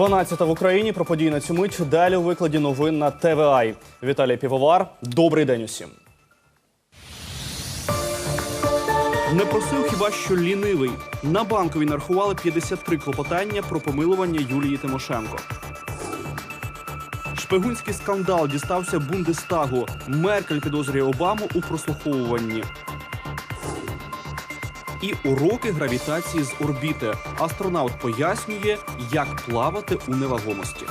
12 в Україні про події на цю мить. Далі у викладі новин на ТВА. Віталій Півовар. Добрий день усім. Не просив хіба що лінивий. На банковій нарахували 53 клопотання про помилування Юлії Тимошенко. Шпигунський скандал дістався Бундестагу. Меркель підозрює Обаму у прослуховуванні. І уроки гравітації з орбіти. Астронавт пояснює, як плавати у невагомості.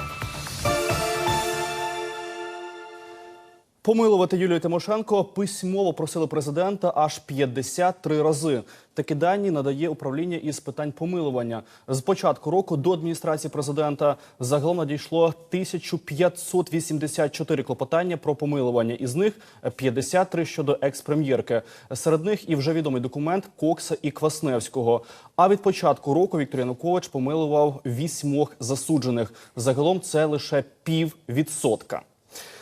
Помилувати Юлію Тимошенко письмово просили президента аж 53 рази. Такі дані надає управління із питань помилування. З початку року до адміністрації президента загалом надійшло 1584 клопотання про помилування. Із них 53 щодо екс-прем'єрки. Серед них і вже відомий документ Кокса і Квасневського. А від початку року Віктор Янукович помилував вісьмох засуджених. Загалом це лише пів відсотка.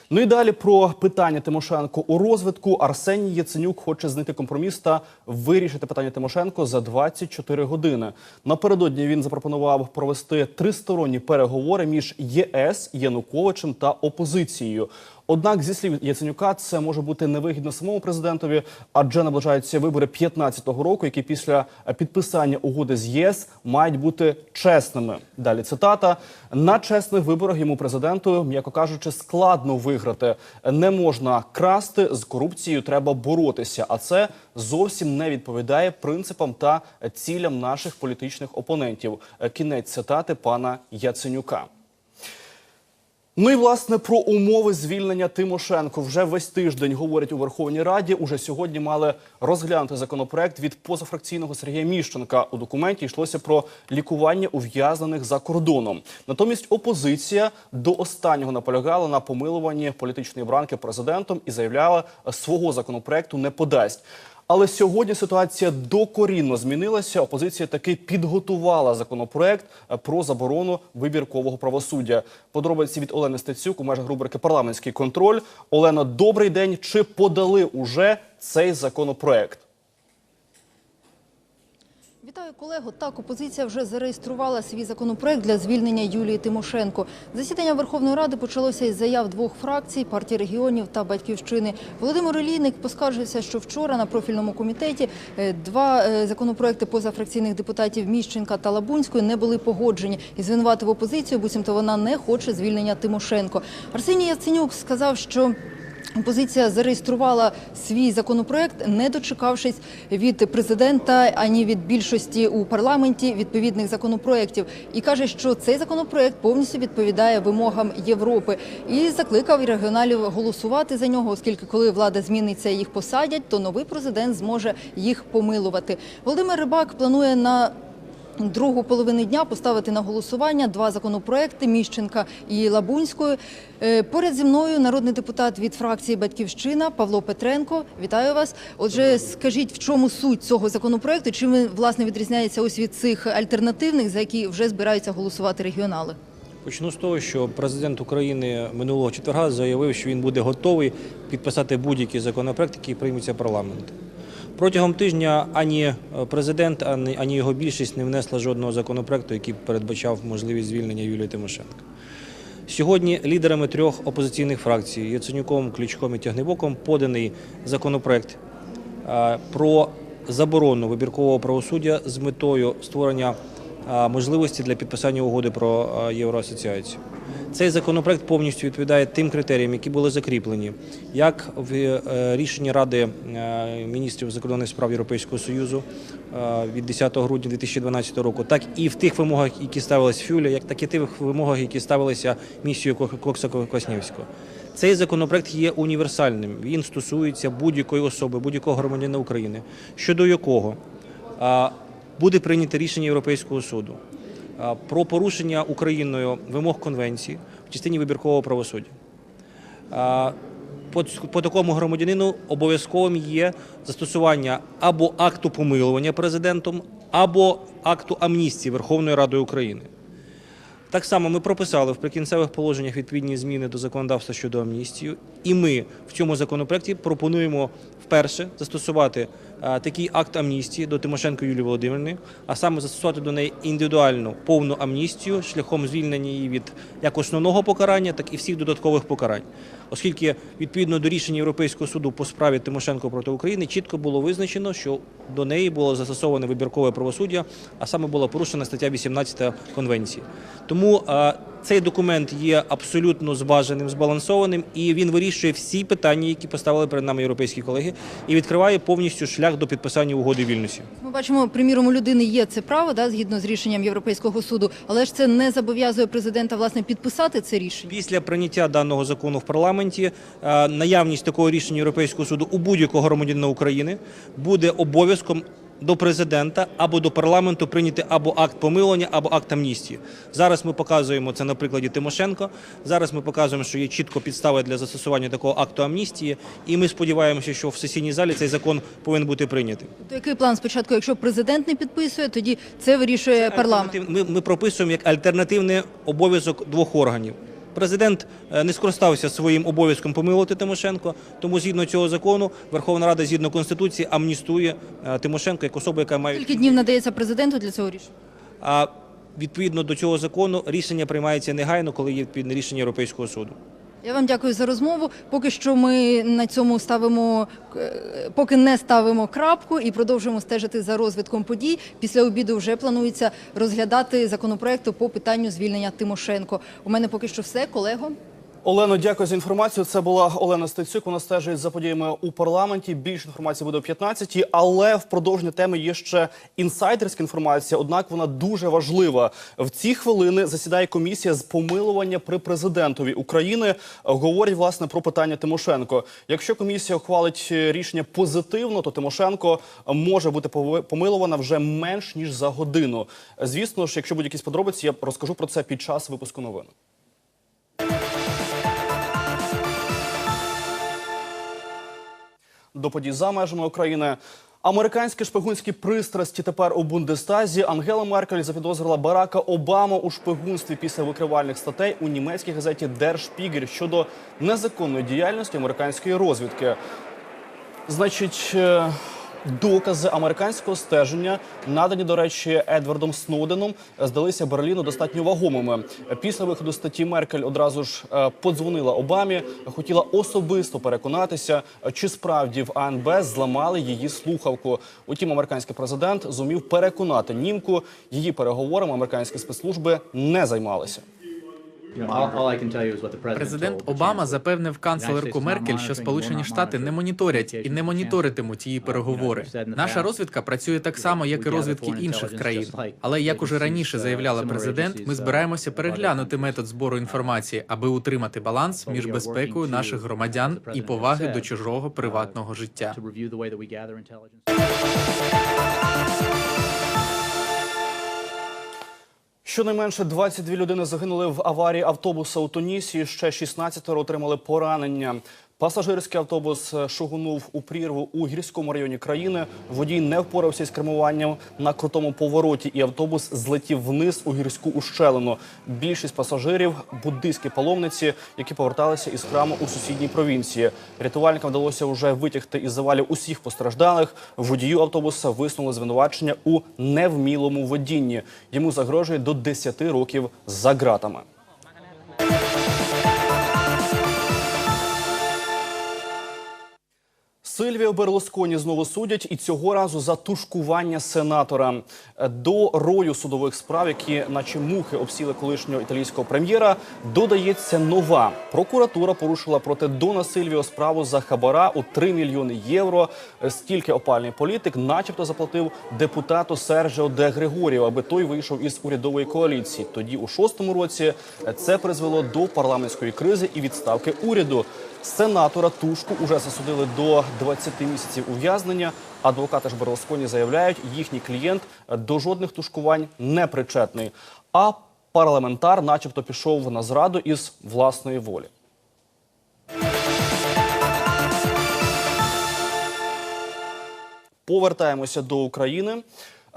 Ну і далі про питання Тимошенко у розвитку. Арсеній Яценюк хоче знайти компроміс та вирішити питання Тимошенко за 24 години. Напередодні він запропонував провести тристоронні переговори між ЄС, Януковичем та опозицією. Однак, зі слів Яценюка, це може бути невигідно самому президентові, адже наближаються вибори 2015 року, які після підписання угоди з ЄС мають бути чесними. Далі цитата: на чесних виборах йому президенту, м'яко кажучи, складно виграти. Не можна красти з корупцією. Треба боротися. А це зовсім не відповідає принципам та цілям наших політичних опонентів. Кінець цитати пана Яценюка. Ну і власне про умови звільнення Тимошенко вже весь тиждень говорять у Верховній Раді. Уже сьогодні мали розглянути законопроект від позафракційного Сергія Міщенка. У документі йшлося про лікування ув'язнених за кордоном. Натомість опозиція до останнього наполягала на помилуванні політичної бранки президентом і заявляла, свого законопроекту не подасть. Але сьогодні ситуація докорінно змінилася. Опозиція таки підготувала законопроект е, про заборону вибіркового правосуддя. Подробиці від Олени Стецюк у межах рубрики Парламентський контроль. Олено, добрий день. Чи подали уже цей законопроект? Вітаю колего. Так, опозиція вже зареєструвала свій законопроект для звільнення Юлії Тимошенко. Засідання Верховної Ради почалося із заяв двох фракцій партії регіонів та батьківщини. Володимир Олійник поскаржився, що вчора на профільному комітеті е, два е, законопроекти позафракційних депутатів Міщенка та Лабунської не були погоджені і звинуватив опозицію, буцімто вона не хоче звільнення Тимошенко. Арсеній Яценюк сказав, що Опозиція зареєструвала свій законопроект, не дочекавшись від президента ані від більшості у парламенті відповідних законопроєктів, і каже, що цей законопроект повністю відповідає вимогам Європи, і закликав регіоналів голосувати за нього, оскільки коли влада зміниться, їх посадять, то новий президент зможе їх помилувати. Володимир Рибак планує на Другу половину дня поставити на голосування два законопроекти Міщенка і Лабунської. Е, Поряд зі мною народний депутат від фракції Батьківщина Павло Петренко. Вітаю вас. Отже, скажіть, в чому суть цього законопроекту? Чим він власне відрізняється ось від цих альтернативних, за які вже збираються голосувати регіонали? Почну з того, що президент України минулого четверга заявив, що він буде готовий підписати будь-який законопроект, який прийметься парламент. Протягом тижня ані президент, ані, його більшість не внесла жодного законопроекту, який передбачав можливість звільнення Юлії Тимошенко. Сьогодні лідерами трьох опозиційних фракцій Яценюком, Кличком і Тягнебоком поданий законопроект е, про заборону вибіркового правосуддя з метою створення е, можливості для підписання угоди про е, євроасоціацію. Цей законопроект повністю відповідає тим критеріям, які були закріплені як в е, рішенні Ради е, міністрів закордонних справ Європейського Союзу е, від 10 грудня 2012 року, так і в тих вимогах, які ставились Фюля, як так і тих вимогах, які ставилися місією Кокса Кваснєвського. Цей законопроект є універсальним. Він стосується будь-якої особи, будь-якого громадянина України, щодо якого буде прийнято рішення Європейського суду про порушення Україною вимог конвенції в частині вибіркового правосуддя. По, по такому громадянину обов'язковим є застосування або акту помилування президентом, або акту амністії Верховною Радою України. Так само ми прописали в прикінцевих положеннях відповідні зміни до законодавства щодо амністії, і ми в цьому законопроекті пропонуємо вперше застосувати е, такий акт амністії до Тимошенко Юлії Володимирівни, а саме застосувати до неї індивідуальну повну амністію шляхом звільнення її від як основного покарання, так і всіх додаткових покарань. Оскільки відповідно до рішення Європейського суду по справі Тимошенко проти України чітко було визначено, що до неї було застосоване вибіркове правосуддя, а саме була порушена стаття 18 конвенції. Тому е, цей документ є абсолютно зваженим, збалансованим, і він вирішує всі питання, які поставили перед нами європейські колеги, і відкриває повністю шлях до підписання угоди вільності. Ми бачимо, приміром, у людини є це право, да, згідно з рішенням Європейського суду, але ж це не зобов'язує президента власне підписати це рішення. Після прийняття даного закону в парламенті е, наявність такого рішення Європейського суду у будь-якого громадянина України буде обов'язком до президента або до парламенту прийняти або акт помилування, або акт амністії. Зараз ми показуємо це на прикладі Тимошенко. Зараз ми показуємо, що є чітко підстави для застосування такого акту амністії, і ми сподіваємося, що в сесійній залі цей закон повинен бути прийнятий. То який план спочатку, якщо президент не підписує, тоді це вирішує парламент. Ми, ми прописуємо як альтернативний обов'язок двох органів. Президент е, не скористався своїм обов'язком помилувати Тимошенко, тому згідно цього закону Верховна Рада згідно конституції амністує е, Тимошенко як особу, яка має Скільки днів надається президенту для цього рішення? а відповідно до цього закону рішення приймається негайно, коли є відповідне рішення Європейського суду. Я вам дякую за розмову. Поки що ми на цьому ставимо, е, поки не ставимо крапку і продовжуємо стежити за розвитком подій. Після обіду вже планується розглядати законопроекти по питанню звільнення Тимошенко. У мене поки що все, колего. Олено, дякую за інформацію. Це була Олена Стецюк. Вона стежить за подіями у парламенті. Більше інформації буде о 15-й, але в продовження теми є ще інсайдерська інформація. Однак вона дуже важлива. В ці хвилини засідає комісія з помилування при президентові України. Говорять власне про питання Тимошенко. Якщо комісія ухвалить рішення позитивно, то Тимошенко може бути помилована вже менш ніж за годину. Звісно ж, якщо будуть якісь подробиці, я розкажу про це під час випуску новин. До подій за межами України. Американські шпигунські пристрасті тепер у Бундестазі. Ангела Меркель запідозрила Барака Обаму у шпигунстві після викривальних статей у німецькій газеті Der щодо незаконної діяльності американської розвідки. Значить, е, докази американського стеження, надані, до речі, Едвардом Сноуденом, здалися Берліну достатньо вагомими. Після виходу статті Меркель одразу ж е, подзвонила Обамі, хотіла особисто переконатися, чи справді в АНБ зламали її слухавку. Утім, американський президент зумів переконати німку. Її переговорами американські спецслужби не займалися. Президент Обама запевнив канцлерку Меркель, що Сполучені Штати не моніторять і не моніторитимуть її переговори. Наша розвідка працює так само, як і розвідки інших країн. Але як уже раніше заявляла президент, ми збираємося переглянути метод збору інформації, аби утримати баланс між безпекою наших громадян і поваги до чужого приватного життя. Щонайменше 22 людини загинули в аварії автобуса у Тунісі. Ще 16 отримали поранення. Пасажирський автобус шугунув у прірву у гірському районі країни. Водій не впорався із кермуванням на крутому повороті, і автобус злетів вниз у гірську ущелину. Більшість пасажирів буддийські паломниці, які поверталися із храму у сусідній провінції. Рятувальникам вдалося вже витягти із завалів усіх постраждалих. Водію автобуса висунули звинувачення у невмілому водінні. Йому загрожує до 10 років за ґратами. Сильвіо Берлусконі знову судять і цього разу за тушкування сенатора. До рою судових справ, які, наче мухи, обсіли колишнього італійського прем'єра, додається нова. Прокуратура порушила проти Дона Сильвіо справу за хабара у 3 мільйони євро. Стільки опальний політик, начебто, заплатив депутату Сержіо Де Григоріо, аби той вийшов із урядової коаліції. Тоді у шостому році це призвело до парламентської кризи і відставки уряду. Сенатора Тушку уже засудили до 20 місяців ув'язнення. Адвокати ж Берлусконі заявляють, їхній клієнт до жодних тушкувань не причетний. А парламентар, начебто, пішов на зраду із власної волі. Повертаємося до України.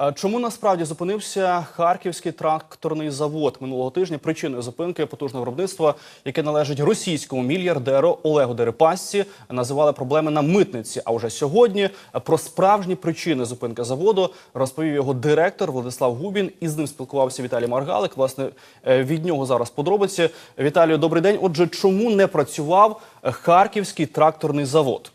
Е, Чому насправді зупинився харківський тракторний завод минулого тижня? Причиною зупинки потужного виробництва, яке належить російському мільярдеру Олегу Дерипасці, називали проблеми на митниці. А вже сьогодні про справжні причини зупинки заводу розповів його директор Владислав Губін. І з ним спілкувався Віталій Маргалик. Власне е, від нього зараз подробиці. Віталію, добрий день. Отже, чому не працював харківський тракторний завод?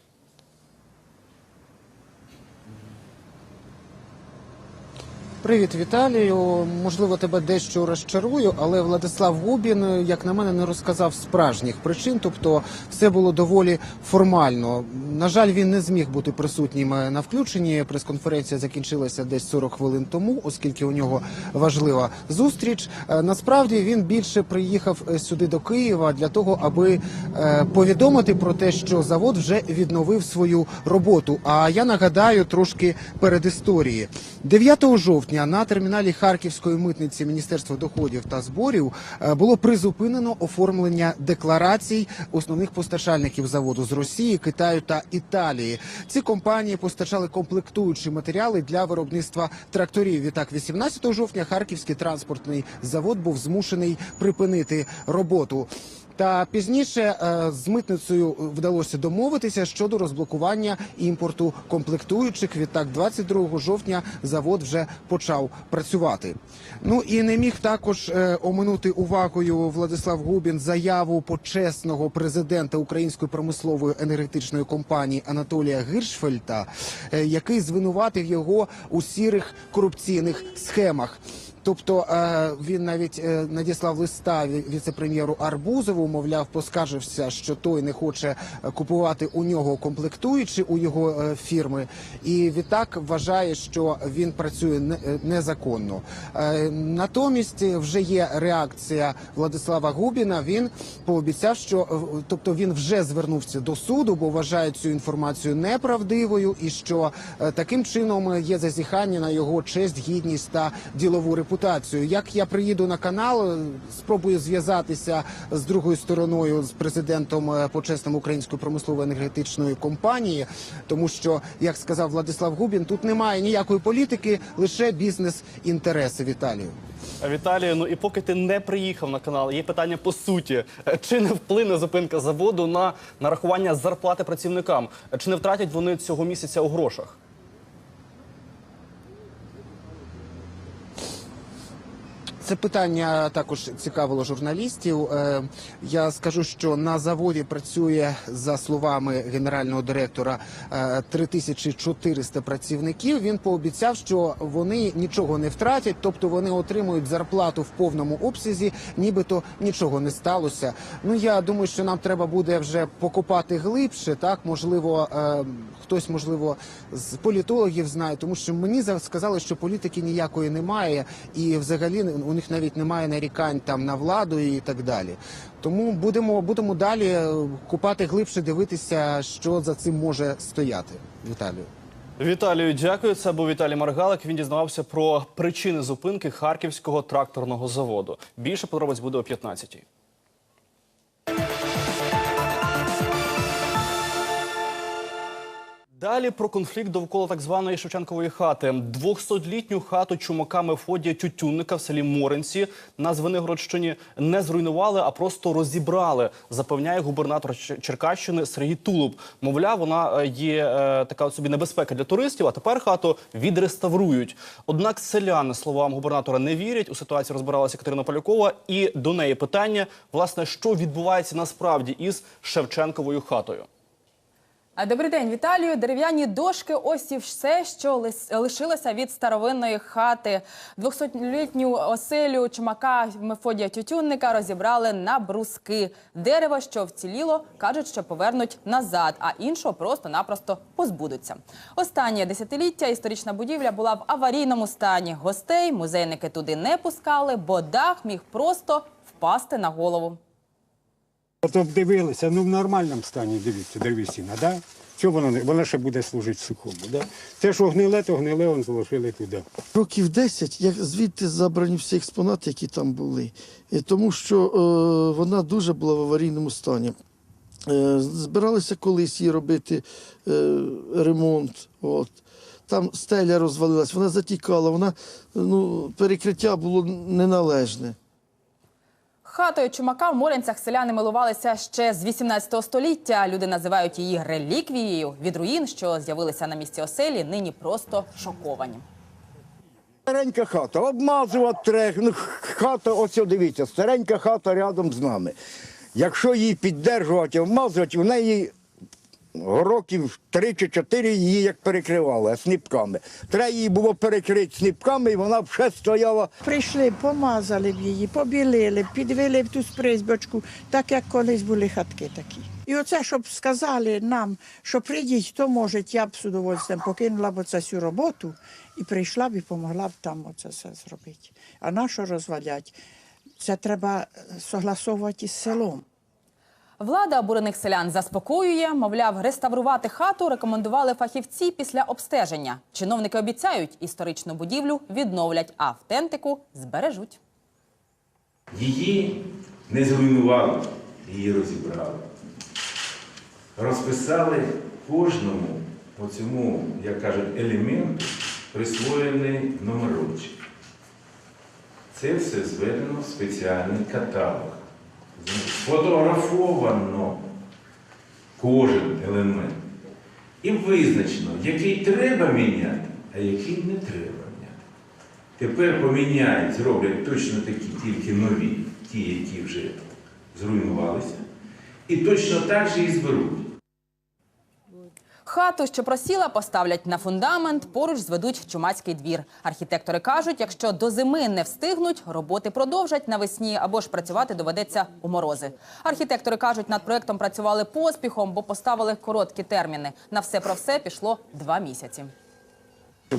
Привіт, Віталію. Можливо, тебе дещо розчарую, але Владислав Губін, як на мене, не розказав справжніх причин. Тобто, все було доволі формально. На жаль, він не зміг бути присутнім на включенні. Прес-конференція закінчилася десь 40 хвилин тому, оскільки у нього важлива зустріч. Е, Насправді він більше приїхав е, сюди до Києва для того, аби е, повідомити про те, що завод вже відновив свою роботу. А я нагадаю трошки перед історії. 9 жовтня на терміналі Харківської митниці Міністерства доходів та зборів е, було призупинено оформлення декларацій основних постачальників заводу з Росії, Китаю та Італії. Ці компанії постачали комплектуючі матеріали для виробництва тракторів. Відтак, 18 жовтня Харківський транспортний завод був змушений припинити роботу. Та пізніше е, з митницею вдалося домовитися щодо розблокування імпорту комплектуючих. Відтак, 22 жовтня завод вже почав працювати. Ну і не міг також е, оминути увагою Владислав Губін заяву почесного президента Української промислової енергетичної компанії Анатолія Гиршфельта, е, який звинуватив його у сірих корупційних схемах. Тобто е, він навіть е, надіслав листа ві- віце-прем'єру Арбузову, мовляв, поскаржився, що той не хоче е, купувати у нього комплектуючі у його фірми, і відтак вважає, що він працює не- незаконно. Натомість вже є реакція Владислава Губіна. Він пообіцяв, що тобто він вже звернувся до суду, бо вважає цю інформацію неправдивою, і що таким чином є зазіхання на його честь, гідність та ділову репутацію. Як я приїду на канал, спробую зв'язатися з другою стороною, з президентом е, почесним української промислової енергетичної компанії, тому що, як сказав Владислав Губін, тут немає ніякої політики, лише бізнес-інтереси. Віталію. Віталію, ну і поки ти не приїхав на канал, є питання по суті. Чи не вплине зупинка заводу на нарахування зарплати працівникам? Чи не втратять вони цього місяця у грошах? Це питання також цікавило журналістів. Е, Я скажу, що на заводі працює за словами генерального директора е, 3400 працівників. Він пообіцяв, що вони нічого не втратять, тобто вони отримують зарплату в повному обсязі, нібито нічого не сталося. Ну я думаю, що нам треба буде вже покопати глибше. Так можливо, е, хтось можливо з політологів знає, тому що мені за- сказали, що політики ніякої немає, і взагалі у них навіть немає нарікань там на владу і так далі. Тому будемо будемо далі е, купати глибше, дивитися, що за цим може стояти. Віталію. Віталію, дякую. Це був Віталій Маргалик. Він дізнавався про причини зупинки харківського тракторного заводу. Більше подробиць буде о 15-й. Далі про конфлікт довкола так званої Шевченкової хати. 200-літню хату чумака Мефодія Тютюнника в селі Моринці на Звенигородщині не зруйнували, а просто розібрали, запевняє губернатор Черкащини Сергій Тулуб. Мовляв, вона е, є е, така от собі небезпека для туристів, а тепер хату відреставрують. Однак селяни, словам губернатора, не вірять. У ситуації розбиралася Катерина Полякова, і до неї питання, власне, що відбувається насправді із Шевченковою хатою. Добрий день, Віталію. Дерев'яні дошки. Ось і все, що лишилося від старовинної хати. 200-літню оселю чумака Мефодія Тютюнника розібрали на бруски. Дерево, що вціліло, кажуть, що повернуть назад, а іншого просто-напросто позбудуться. Останнє десятиліття історична будівля була в аварійному стані. Гостей музейники туди не пускали, бо дах міг просто впасти на голову. От обдивилися, ну в нормальному стані, дивіться, древесина, да? Що воно не вона ще буде служити сухому, да? Те, що гниле, то гниле, он залишили туди. Років 10, як звідти забрані всі експонати, які там були, І тому що е, вона дуже була в аварійному стані. Е, збиралися колись їй робити е, ремонт. От. там стеля розвалилась, вона затікала, вона ну, перекриття було неналежне. Хатою чумака в Морянцях селяни милувалися ще з 18 століття. Люди називають її реліквією. Від руїн, що з'явилися на місці оселі, нині просто шоковані. Старенька хата, обмазувати трех. Ну, хата, ось дивіться, старенька хата рядом з нами. Якщо її піддержувати, обмазувати, в неї років три чи чотири її як перекривали сніпками. Треба її було перекрити сніпками, і вона ще стояла. Прийшли, помазали б її, побілили, підвели в ту спризбочку, так як колись були хатки такі. І оце, щоб сказали нам, що прийдіть, хто може, я б з удовольствием покинула б оце всю роботу і прийшла б і помогла б там оце все зробити. А на що розвалять? Це треба е, согласовувати із селом. Влада обурених селян заспокоює, мовляв, реставрувати хату рекомендували фахівці після обстеження. Чиновники обіцяють, історичну будівлю відновлять, а автентику збережуть. Її не зруйнували, її розібрали. Розписали кожному оцьому, як кажуть, елементу присвоєний номерочок. Це все зведено в спеціальний каталог. Сфотографовано кожен елемент. І визначено, який треба міняти, а який не треба міняти. Тепер поміняють, зроблять точно такі, тільки нові, ті, які вже зруйнувалися, і точно так же і зберуть. Хату, що просіла, поставлять на фундамент, поруч зведуть чумацький двір. Архітектори кажуть, якщо до зими не встигнуть, роботи продовжать навесні або ж працювати доведеться у морози. Архітектори кажуть, над проектом працювали поспіхом, бо поставили короткі терміни. На все про все пішло два місяці.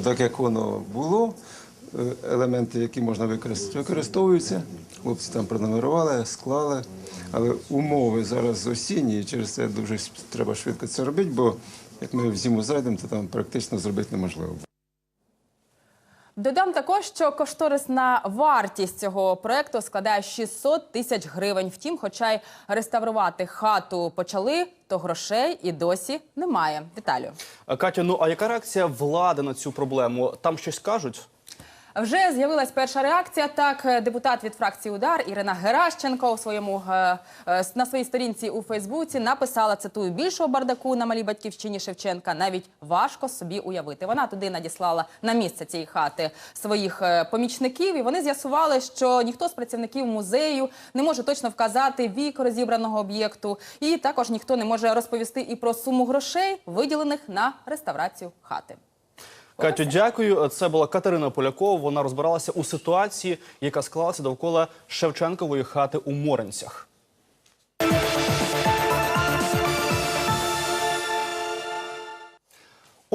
Так як воно було, е, елементи, які можна використати, використовуються. Хлопці там пронумерували, склали. Але умови зараз осінні, і через це дуже треба швидко це робити, бо як ми в зиму зайдемо, то там практично зробити неможливо. Додам також, що кошторисна вартість цього проекту складає 600 тисяч гривень. Втім, хоча й реставрувати хату почали, то грошей і досі немає. Деталю Катю, Катя, ну а яка реакція влади на цю проблему? Там щось кажуть? Вже з'явилась перша реакція. Так, е, депутат від фракції Удар Ірина Геращенко у своєму е, е, на своїй сторінці у Фейсбуці написала цитую більшого бардаку на малій батьківщині Шевченка. Навіть важко собі уявити. Вона туди надіслала на місце цієї хати своїх помічників, і вони з'ясували, що ніхто з працівників музею не може точно вказати вік розібраного об'єкту, і також ніхто не може розповісти і про суму грошей, виділених на реставрацію хати. Катю, дякую. Це була Катерина Полякова. Вона розбиралася у ситуації, яка склалася довкола Шевченкової хати у Моренцях.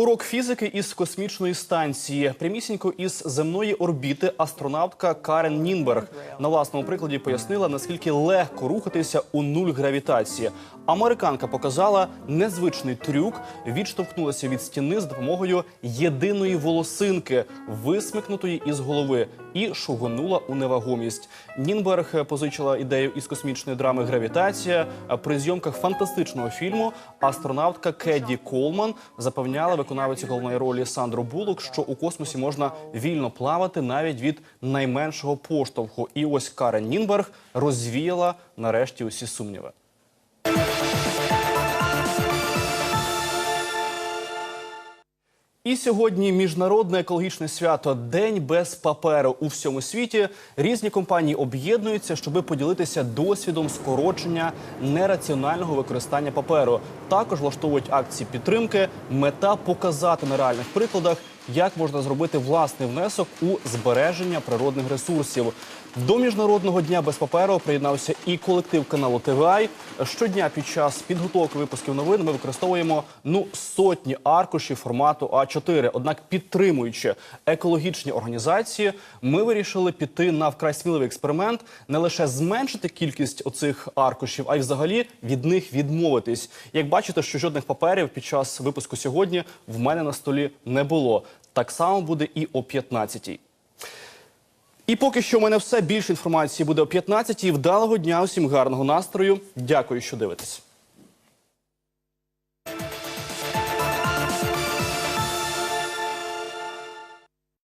Урок фізики із космічної станції. Прямісінько із земної орбіти астронавтка Карен Нінберг на власному прикладі пояснила, наскільки легко рухатися у нуль гравітації. Американка показала незвичний трюк, відштовхнулася від стіни з допомогою єдиної волосинки, висмикнутої із голови, і шугонула у невагомість. Нінберг позичила ідею із космічної драми Гравітація. При зйомках фантастичного фільму астронавтка Кедді Колман запевняла виконавицю головної ролі Сандру Булок, що у космосі можна вільно плавати навіть від найменшого поштовху. І ось Карен Нінберг розвіяла нарешті усі сумніви. І сьогодні міжнародне екологічне свято День без паперу у всьому світі. Різні компанії об'єднуються, щоб поділитися досвідом скорочення нераціонального використання паперу. Також влаштовують акції підтримки. Мета показати на реальних прикладах, як можна зробити власний внесок у збереження природних ресурсів. До міжнародного дня без паперу приєднався і колектив каналу ТВАЙ. Щодня під час підготовки випусків новин ми використовуємо ну сотні аркушів формату А4. Однак, підтримуючи екологічні організації, ми вирішили піти на вкрай сміливий експеримент, не лише зменшити кількість оцих аркушів, а й взагалі від них відмовитись. Як бачите, що жодних паперів під час випуску сьогодні в мене на столі не було. Так само буде і о 15-й. І поки що в мене все. Більше інформації буде о 15-й. Вдалого дня, усім гарного настрою. Дякую, що дивитесь.